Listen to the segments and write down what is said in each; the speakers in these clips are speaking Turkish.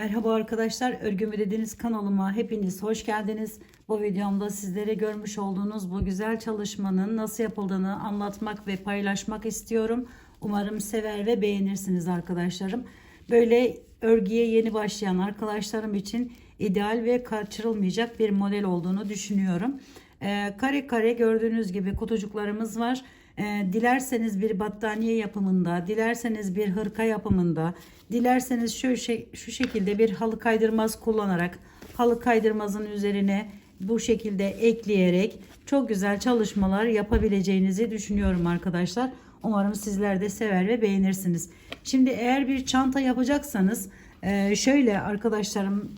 Merhaba arkadaşlar, Örgümü dediğiniz kanalıma hepiniz hoş geldiniz. Bu videomda sizlere görmüş olduğunuz bu güzel çalışmanın nasıl yapıldığını anlatmak ve paylaşmak istiyorum. Umarım sever ve beğenirsiniz arkadaşlarım. Böyle örgüye yeni başlayan arkadaşlarım için ideal ve kaçırılmayacak bir model olduğunu düşünüyorum. Ee, kare kare gördüğünüz gibi kutucuklarımız var. Ee, dilerseniz bir battaniye yapımında, dilerseniz bir hırka yapımında, dilerseniz şu, şey, şu şekilde bir halı kaydırmaz kullanarak halı kaydırmazın üzerine bu şekilde ekleyerek çok güzel çalışmalar yapabileceğinizi düşünüyorum arkadaşlar. Umarım sizler de sever ve beğenirsiniz. Şimdi eğer bir çanta yapacaksanız e, şöyle arkadaşlarım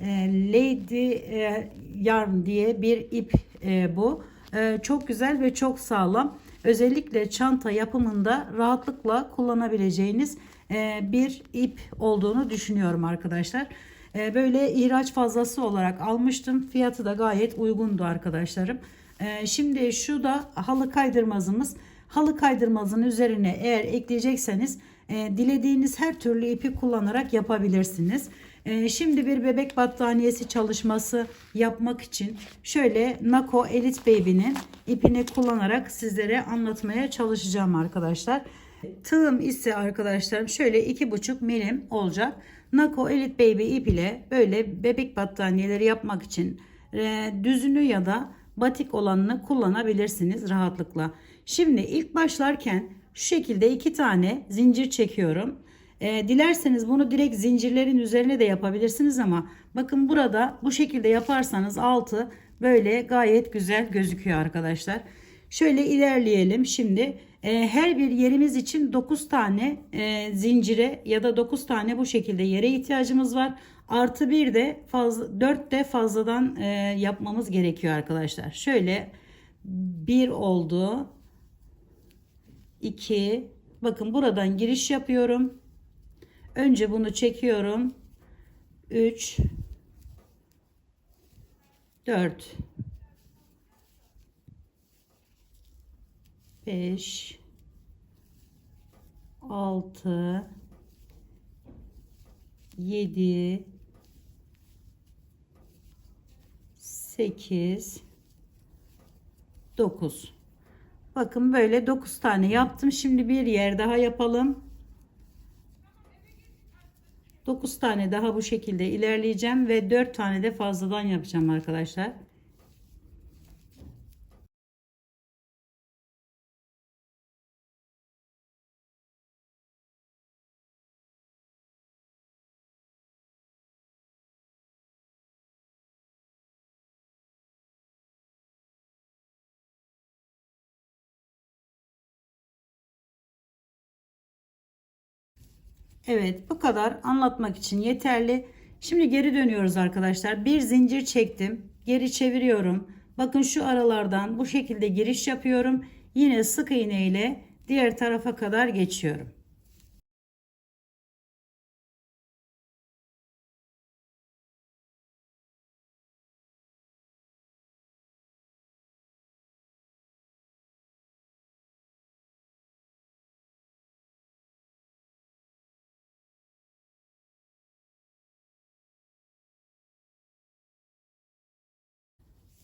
e, Lady e, Yarn diye bir ip e, bu. E, çok güzel ve çok sağlam. Özellikle çanta yapımında rahatlıkla kullanabileceğiniz e, bir ip olduğunu düşünüyorum arkadaşlar. E, böyle ihraç fazlası olarak almıştım. Fiyatı da gayet uygundu arkadaşlarım. E, şimdi şu da halı kaydırmazımız. Halı kaydırmazın üzerine eğer ekleyecekseniz e, dilediğiniz her türlü ipi kullanarak yapabilirsiniz. E, şimdi bir bebek battaniyesi çalışması yapmak için şöyle Nako Elite Baby'nin ipini kullanarak sizlere anlatmaya çalışacağım arkadaşlar. Tığım ise arkadaşlarım şöyle iki buçuk milim olacak. Nako Elite Baby ip ile böyle bebek battaniyeleri yapmak için e, düzünü ya da batik olanını kullanabilirsiniz rahatlıkla. Şimdi ilk başlarken şu şekilde iki tane zincir çekiyorum. E, dilerseniz bunu direkt zincirlerin üzerine de yapabilirsiniz ama bakın burada bu şekilde yaparsanız altı böyle gayet güzel gözüküyor arkadaşlar. Şöyle ilerleyelim. Şimdi e, her bir yerimiz için 9 tane e, zincire ya da 9 tane bu şekilde yere ihtiyacımız var. Artı bir de fazla 4 de fazladan e, yapmamız gerekiyor arkadaşlar. Şöyle bir oldu. 2 bakın buradan giriş yapıyorum. Önce bunu çekiyorum. 3 4 5 6 7 8 9 Bakın böyle 9 tane yaptım. Şimdi bir yer daha yapalım. 9 tane daha bu şekilde ilerleyeceğim ve 4 tane de fazladan yapacağım arkadaşlar. Evet bu kadar anlatmak için yeterli. Şimdi geri dönüyoruz arkadaşlar. Bir zincir çektim. Geri çeviriyorum. Bakın şu aralardan bu şekilde giriş yapıyorum. Yine sık iğne ile diğer tarafa kadar geçiyorum.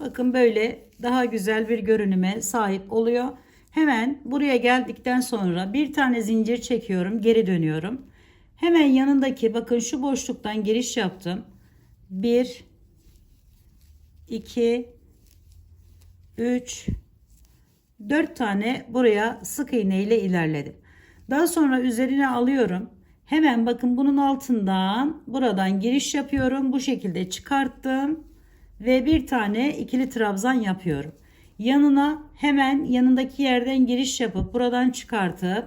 Bakın böyle daha güzel bir görünüme sahip oluyor. Hemen buraya geldikten sonra bir tane zincir çekiyorum. Geri dönüyorum. Hemen yanındaki bakın şu boşluktan giriş yaptım. 1 2 3 4 tane buraya sık iğne ile ilerledim. Daha sonra üzerine alıyorum. Hemen bakın bunun altından buradan giriş yapıyorum. Bu şekilde çıkarttım ve bir tane ikili trabzan yapıyorum. Yanına hemen yanındaki yerden giriş yapıp buradan çıkartıp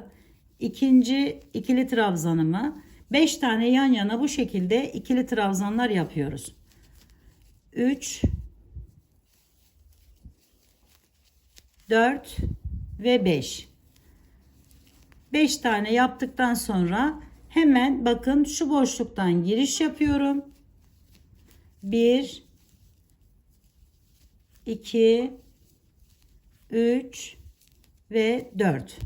ikinci ikili trabzanımı 5 tane yan yana bu şekilde ikili trabzanlar yapıyoruz. 3 4 ve 5 5 tane yaptıktan sonra hemen bakın şu boşluktan giriş yapıyorum. 1 2 3 ve 4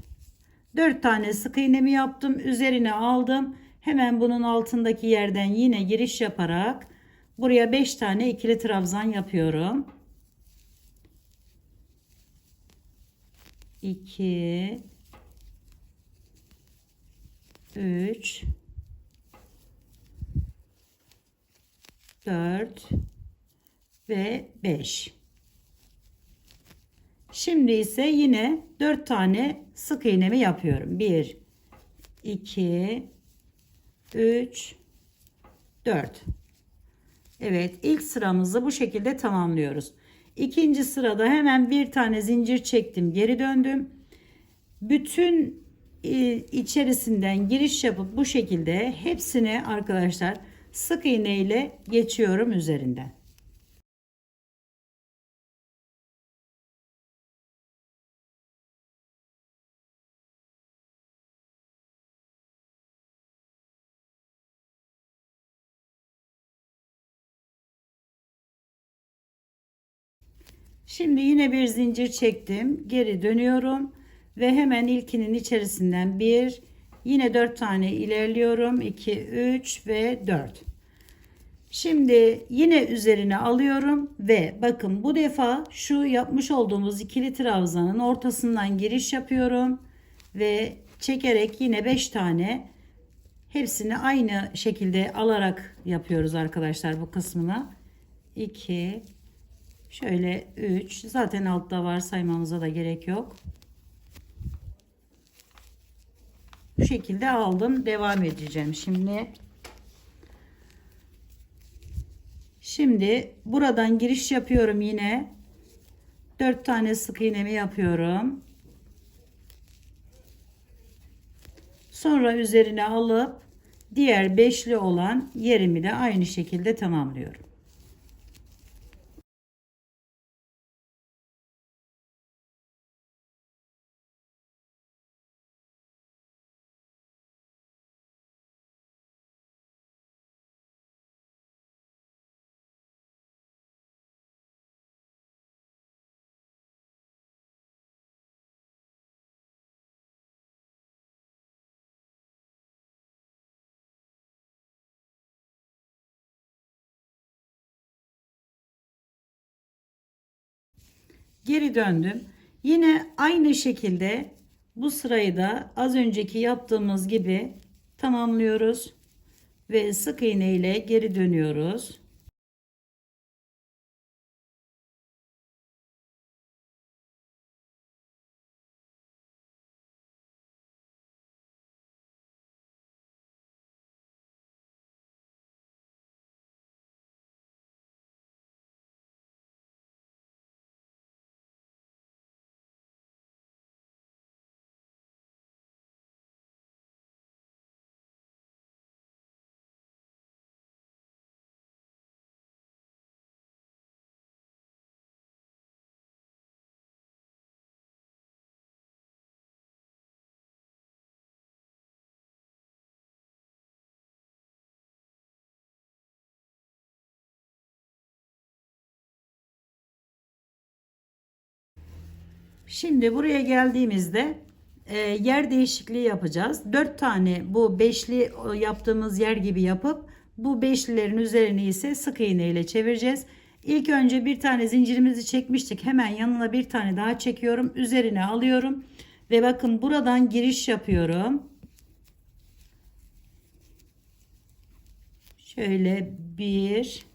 4 tane sık iğnemi yaptım üzerine aldım. Hemen bunun altındaki yerden yine giriş yaparak buraya 5 tane ikili trabzan yapıyorum. 2 3 4 ve 5 Şimdi ise yine 4 tane sık iğnemi yapıyorum. 1 2 3 4 Evet ilk sıramızı bu şekilde tamamlıyoruz. İkinci sırada hemen bir tane zincir çektim geri döndüm. Bütün e, içerisinden giriş yapıp bu şekilde hepsini arkadaşlar sık iğne ile geçiyorum üzerinden. Şimdi yine bir zincir çektim. Geri dönüyorum ve hemen ilkinin içerisinden bir yine dört tane ilerliyorum. 2 3 ve 4. Şimdi yine üzerine alıyorum ve bakın bu defa şu yapmış olduğumuz ikili trabzanın ortasından giriş yapıyorum ve çekerek yine 5 tane hepsini aynı şekilde alarak yapıyoruz arkadaşlar bu kısmına. 2 Şöyle 3. Zaten altta var saymamıza da gerek yok. Bu şekilde aldım. Devam edeceğim şimdi. Şimdi buradan giriş yapıyorum yine. 4 tane sık iğnemi yapıyorum. Sonra üzerine alıp diğer beşli olan yerimi de aynı şekilde tamamlıyorum. Geri döndüm. Yine aynı şekilde bu sırayı da az önceki yaptığımız gibi tamamlıyoruz ve sık iğne ile geri dönüyoruz. Şimdi buraya geldiğimizde e, yer değişikliği yapacağız. 4 tane bu beşli yaptığımız yer gibi yapıp bu beşlilerin üzerine ise sık iğne ile çevireceğiz. İlk önce bir tane zincirimizi çekmiştik. Hemen yanına bir tane daha çekiyorum. Üzerine alıyorum. Ve bakın buradan giriş yapıyorum. Şöyle bir,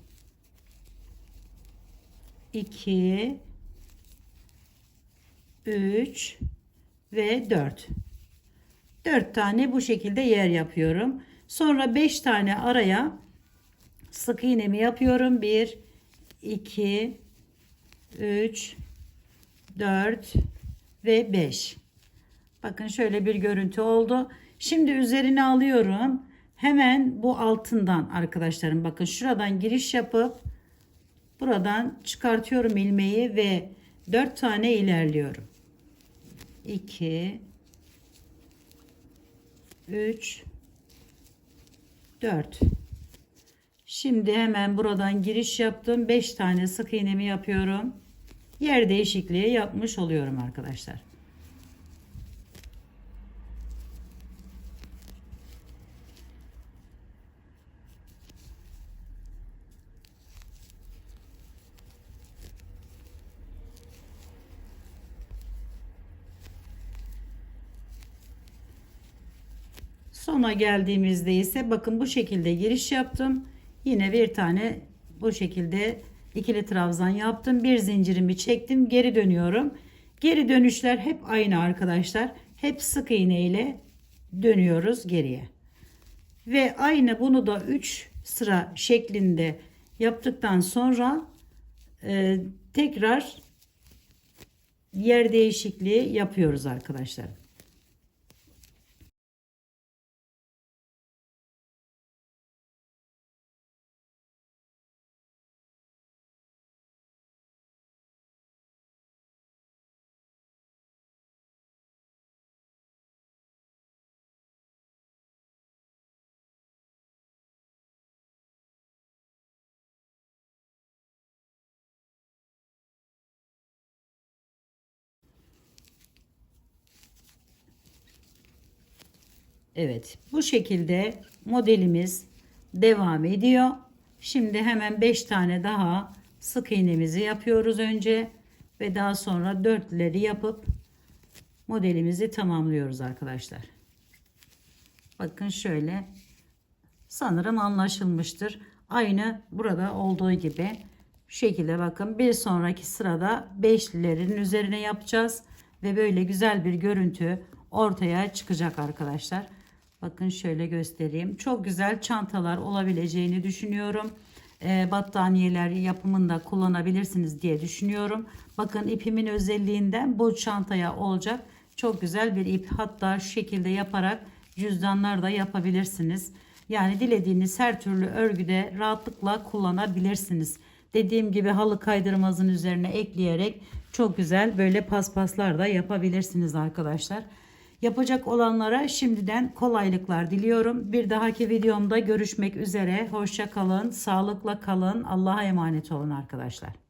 iki, 3 ve 4. 4 tane bu şekilde yer yapıyorum. Sonra 5 tane araya sık iğnemi yapıyorum. 1 2 3 4 ve 5. Bakın şöyle bir görüntü oldu. Şimdi üzerine alıyorum. Hemen bu altından arkadaşlarım bakın şuradan giriş yapıp buradan çıkartıyorum ilmeği ve 4 tane ilerliyorum. 2 3 4 Şimdi hemen buradan giriş yaptım. 5 tane sık iğnemi yapıyorum. Yer değişikliği yapmış oluyorum arkadaşlar. Sona geldiğimizde ise bakın bu şekilde giriş yaptım. Yine bir tane bu şekilde ikili trabzan yaptım. Bir zincirimi çektim. Geri dönüyorum. Geri dönüşler hep aynı arkadaşlar. Hep sık iğne ile dönüyoruz geriye. Ve aynı bunu da 3 sıra şeklinde yaptıktan sonra e, tekrar yer değişikliği yapıyoruz arkadaşlar. Evet bu şekilde modelimiz devam ediyor. Şimdi hemen 5 tane daha sık iğnemizi yapıyoruz önce ve daha sonra dörtleri yapıp modelimizi tamamlıyoruz arkadaşlar. Bakın şöyle sanırım anlaşılmıştır. Aynı burada olduğu gibi şu şekilde bakın bir sonraki sırada beşlilerin üzerine yapacağız ve böyle güzel bir görüntü ortaya çıkacak arkadaşlar. Bakın şöyle göstereyim. Çok güzel çantalar olabileceğini düşünüyorum. E, battaniyeler yapımında kullanabilirsiniz diye düşünüyorum. Bakın ipimin özelliğinden bu çantaya olacak. Çok güzel bir ip. Hatta şu şekilde yaparak cüzdanlar da yapabilirsiniz. Yani dilediğiniz her türlü örgüde rahatlıkla kullanabilirsiniz. Dediğim gibi halı kaydırmazın üzerine ekleyerek çok güzel böyle paspaslar da yapabilirsiniz arkadaşlar. Yapacak olanlara şimdiden kolaylıklar diliyorum. Bir dahaki videomda görüşmek üzere. Hoşça kalın, sağlıkla kalın. Allah'a emanet olun arkadaşlar.